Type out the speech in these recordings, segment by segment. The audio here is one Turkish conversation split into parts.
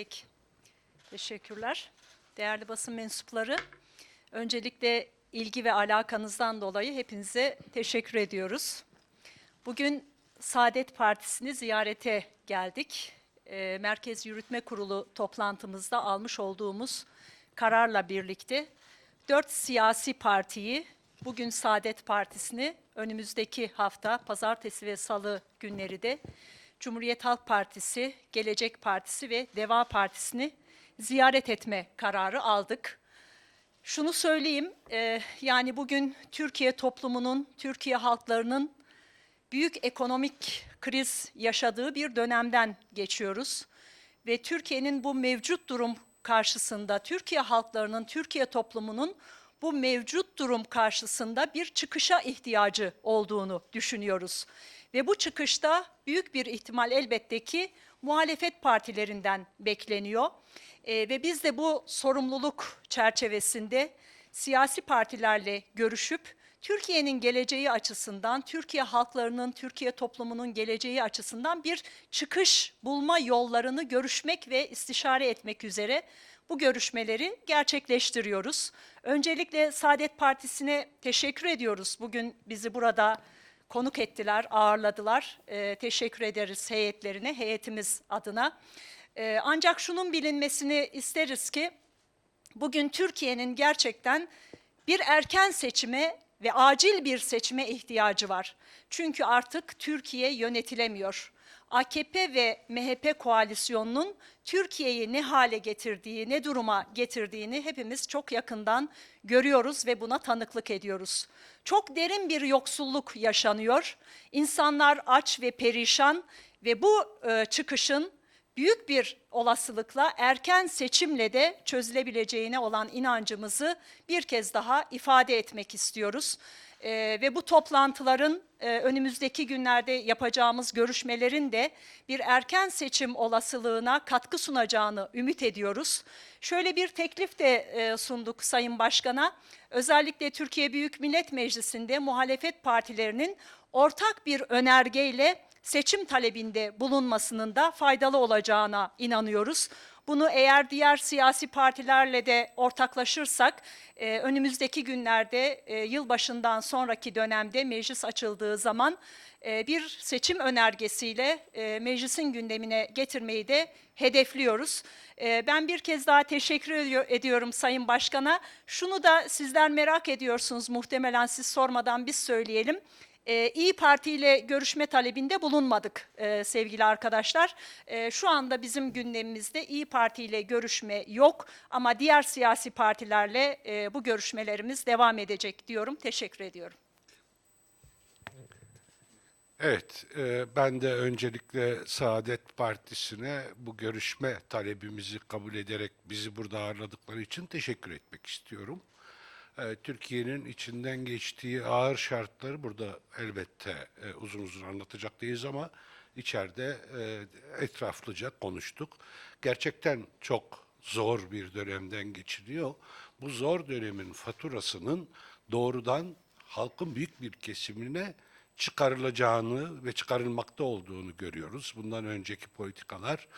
Peki. Teşekkürler. Değerli basın mensupları, öncelikle ilgi ve alakanızdan dolayı hepinize teşekkür ediyoruz. Bugün Saadet Partisi'ni ziyarete geldik. Ee, Merkez Yürütme Kurulu toplantımızda almış olduğumuz kararla birlikte dört siyasi partiyi, bugün Saadet Partisi'ni önümüzdeki hafta pazartesi ve salı günleri de Cumhuriyet Halk Partisi, Gelecek Partisi ve Deva Partisi'ni ziyaret etme kararı aldık. Şunu söyleyeyim, e, yani bugün Türkiye toplumunun, Türkiye halklarının büyük ekonomik kriz yaşadığı bir dönemden geçiyoruz. Ve Türkiye'nin bu mevcut durum karşısında, Türkiye halklarının, Türkiye toplumunun bu mevcut durum karşısında bir çıkışa ihtiyacı olduğunu düşünüyoruz. Ve bu çıkışta büyük bir ihtimal elbette ki muhalefet partilerinden bekleniyor. Ee, ve biz de bu sorumluluk çerçevesinde siyasi partilerle görüşüp Türkiye'nin geleceği açısından, Türkiye halklarının, Türkiye toplumunun geleceği açısından bir çıkış bulma yollarını görüşmek ve istişare etmek üzere bu görüşmeleri gerçekleştiriyoruz. Öncelikle Saadet Partisi'ne teşekkür ediyoruz. Bugün bizi burada konuk ettiler, ağırladılar. Ee, teşekkür ederiz heyetlerine, heyetimiz adına. Ee, ancak şunun bilinmesini isteriz ki bugün Türkiye'nin gerçekten bir erken seçime ve acil bir seçime ihtiyacı var. Çünkü artık Türkiye yönetilemiyor. AKP ve MHP koalisyonunun Türkiye'yi ne hale getirdiği, ne duruma getirdiğini hepimiz çok yakından görüyoruz ve buna tanıklık ediyoruz. Çok derin bir yoksulluk yaşanıyor. İnsanlar aç ve perişan ve bu e, çıkışın büyük bir olasılıkla erken seçimle de çözülebileceğine olan inancımızı bir kez daha ifade etmek istiyoruz. Ee, ve bu toplantıların e, önümüzdeki günlerde yapacağımız görüşmelerin de bir erken seçim olasılığına katkı sunacağını ümit ediyoruz. Şöyle bir teklif de e, sunduk Sayın Başkan'a. Özellikle Türkiye Büyük Millet Meclisi'nde muhalefet partilerinin ortak bir önergeyle seçim talebinde bulunmasının da faydalı olacağına inanıyoruz. Bunu eğer diğer siyasi partilerle de ortaklaşırsak e, önümüzdeki günlerde e, yılbaşından sonraki dönemde meclis açıldığı zaman e, bir seçim önergesiyle e, meclisin gündemine getirmeyi de hedefliyoruz. E, ben bir kez daha teşekkür ediyor, ediyorum Sayın Başkan'a. Şunu da sizler merak ediyorsunuz muhtemelen siz sormadan biz söyleyelim. Ee, İyi Parti ile görüşme talebinde bulunmadık e, sevgili arkadaşlar. E, şu anda bizim gündemimizde İyi Parti ile görüşme yok ama diğer siyasi partilerle e, bu görüşmelerimiz devam edecek diyorum. Teşekkür ediyorum. Evet, e, ben de öncelikle Saadet Partisi'ne bu görüşme talebimizi kabul ederek bizi burada ağırladıkları için teşekkür etmek istiyorum. E, Türkiye'nin içinden geçtiği ağır şartları burada elbette e, uzun uzun anlatacak değiliz ama içeride e, etraflıca konuştuk. Gerçekten çok zor bir dönemden geçiliyor. Bu zor dönemin faturasının doğrudan halkın büyük bir kesimine çıkarılacağını ve çıkarılmakta olduğunu görüyoruz. Bundan önceki politikalar,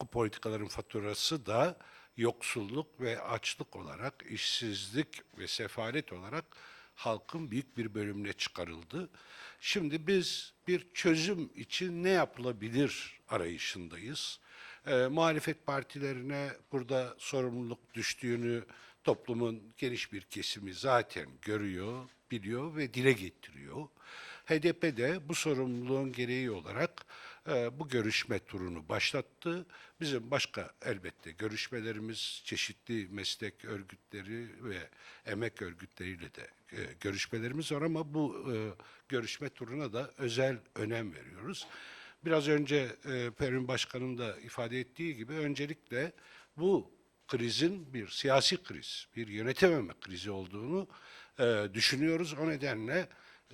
bu politikaların faturası da yoksulluk ve açlık olarak, işsizlik ve sefalet olarak halkın büyük bir bölümüne çıkarıldı. Şimdi biz bir çözüm için ne yapılabilir arayışındayız. E, muhalefet partilerine burada sorumluluk düştüğünü toplumun geniş bir kesimi zaten görüyor, biliyor ve dile getiriyor. HDP de bu sorumluluğun gereği olarak e, bu görüşme turunu başlattı. Bizim başka elbette görüşmelerimiz çeşitli meslek örgütleri ve emek örgütleriyle de e, görüşmelerimiz var ama bu e, görüşme turuna da özel önem veriyoruz. Biraz önce e, Pervin Başkan'ın da ifade ettiği gibi öncelikle bu krizin bir siyasi kriz, bir yönetememe krizi olduğunu düşünüyoruz. O nedenle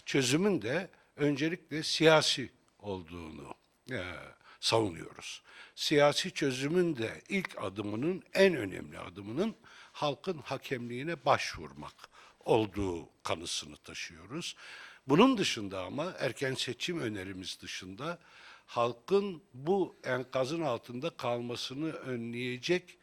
çözümün de öncelikle siyasi olduğunu e, savunuyoruz. Siyasi çözümün de ilk adımının, en önemli adımının halkın hakemliğine başvurmak olduğu kanısını taşıyoruz. Bunun dışında ama erken seçim önerimiz dışında halkın bu enkazın altında kalmasını önleyecek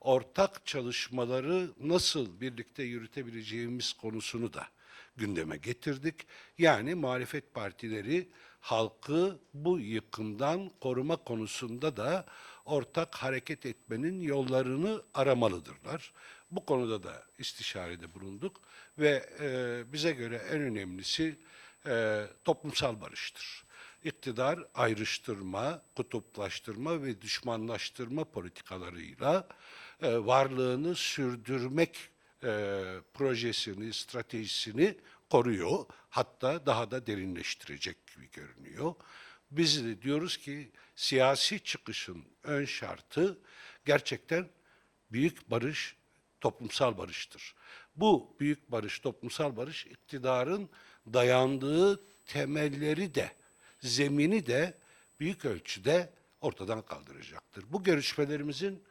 ortak çalışmaları nasıl birlikte yürütebileceğimiz konusunu da gündeme getirdik. Yani muhalefet partileri halkı bu yıkımdan koruma konusunda da ortak hareket etmenin yollarını aramalıdırlar. Bu konuda da istişarede bulunduk ve e, bize göre en önemlisi e, toplumsal barıştır. İktidar ayrıştırma, kutuplaştırma ve düşmanlaştırma politikalarıyla e, varlığını sürdürmek e, projesini, stratejisini koruyor. Hatta daha da derinleştirecek gibi görünüyor. Biz de diyoruz ki siyasi çıkışın ön şartı gerçekten büyük barış, toplumsal barıştır. Bu büyük barış, toplumsal barış iktidarın dayandığı temelleri de, zemini de büyük ölçüde ortadan kaldıracaktır. Bu görüşmelerimizin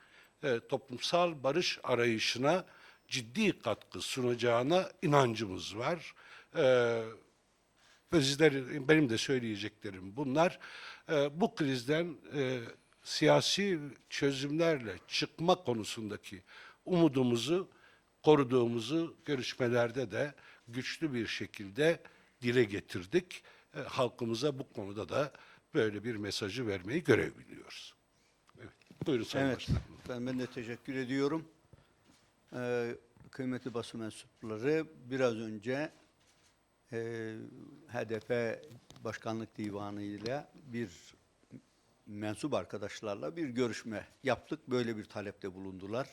e, toplumsal barış arayışına ciddi katkı sunacağına inancımız var. E, ve sizlerin, benim de söyleyeceklerim bunlar. E, bu krizden e, siyasi çözümlerle çıkma konusundaki umudumuzu koruduğumuzu görüşmelerde de güçlü bir şekilde dile getirdik. E, halkımıza bu konuda da böyle bir mesajı vermeyi görev biliyoruz. Evet. Buyurun Sayın Evet, Başkanım. ben, ben de teşekkür ediyorum. Ee, kıymetli basın mensupları biraz önce e, HDP Başkanlık Divanı ile bir mensup arkadaşlarla bir görüşme yaptık. Böyle bir talepte bulundular.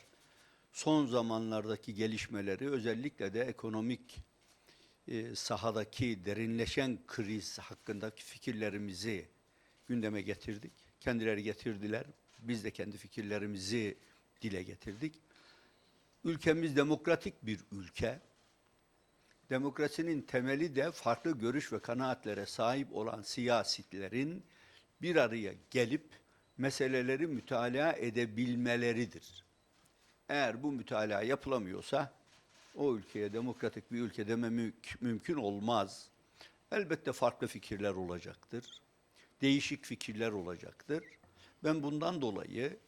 Son zamanlardaki gelişmeleri özellikle de ekonomik e, sahadaki derinleşen kriz hakkındaki fikirlerimizi gündeme getirdik. Kendileri getirdiler. Biz de kendi fikirlerimizi dile getirdik. Ülkemiz demokratik bir ülke. Demokrasinin temeli de farklı görüş ve kanaatlere sahip olan siyasilerin bir araya gelip meseleleri mütalaa edebilmeleridir. Eğer bu mütalaa yapılamıyorsa o ülkeye demokratik bir ülke dememek mümkün olmaz. Elbette farklı fikirler olacaktır. Değişik fikirler olacaktır. Ben bundan dolayı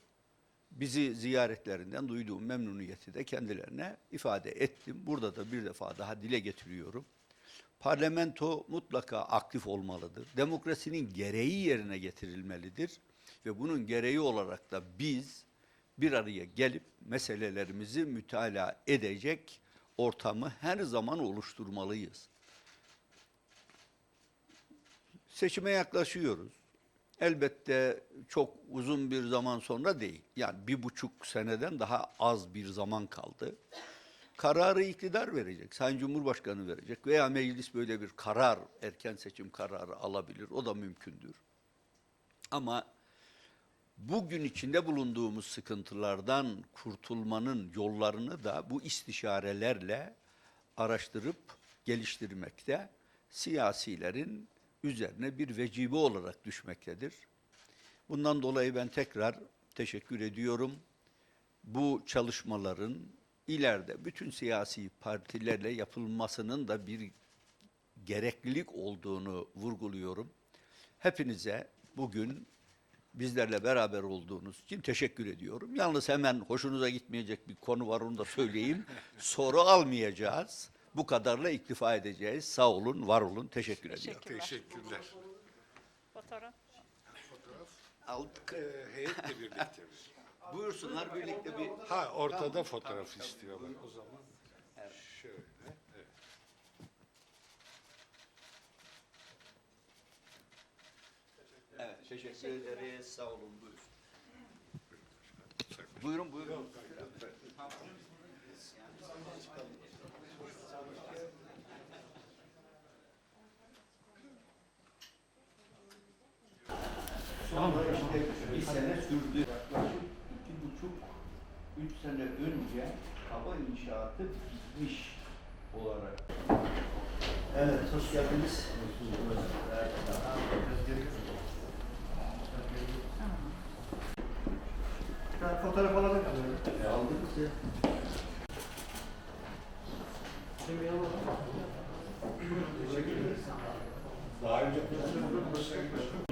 bizi ziyaretlerinden duyduğum memnuniyeti de kendilerine ifade ettim. Burada da bir defa daha dile getiriyorum. Parlamento mutlaka aktif olmalıdır. Demokrasinin gereği yerine getirilmelidir. Ve bunun gereği olarak da biz bir araya gelip meselelerimizi mütalaa edecek ortamı her zaman oluşturmalıyız. Seçime yaklaşıyoruz. Elbette çok uzun bir zaman sonra değil. Yani bir buçuk seneden daha az bir zaman kaldı. Kararı iktidar verecek, Sayın Cumhurbaşkanı verecek veya meclis böyle bir karar, erken seçim kararı alabilir. O da mümkündür. Ama bugün içinde bulunduğumuz sıkıntılardan kurtulmanın yollarını da bu istişarelerle araştırıp geliştirmekte siyasilerin üzerine bir vecibe olarak düşmektedir. Bundan dolayı ben tekrar teşekkür ediyorum. Bu çalışmaların ileride bütün siyasi partilerle yapılmasının da bir gereklilik olduğunu vurguluyorum. Hepinize bugün bizlerle beraber olduğunuz için teşekkür ediyorum. Yalnız hemen hoşunuza gitmeyecek bir konu var onu da söyleyeyim. Soru almayacağız. Bu kadarla iktifa edeceğiz. Sağ olun, var olun. Teşekkür ediyorum. Teşekkürler. Teşekkürler. Fotoğraf. Aldık. Ee, heyetle birlikte. Buyursunlar birlikte bir... Ha ortada fotoğraf istiyorlar o zaman. Şöyle. Evet. Evet, teşekkür ederiz. Sağ olun. Buyurun. Buyurun, buyurun. Bir sene sürdü. Yaklaşık iki buçuk, üç sene önce hava inşaatı bitmiş olarak. Evet, hoş geldiniz. Ben fotoğraf alabilir miyim? Aldık size. Şimdi yanıma. Daha önce Tamam.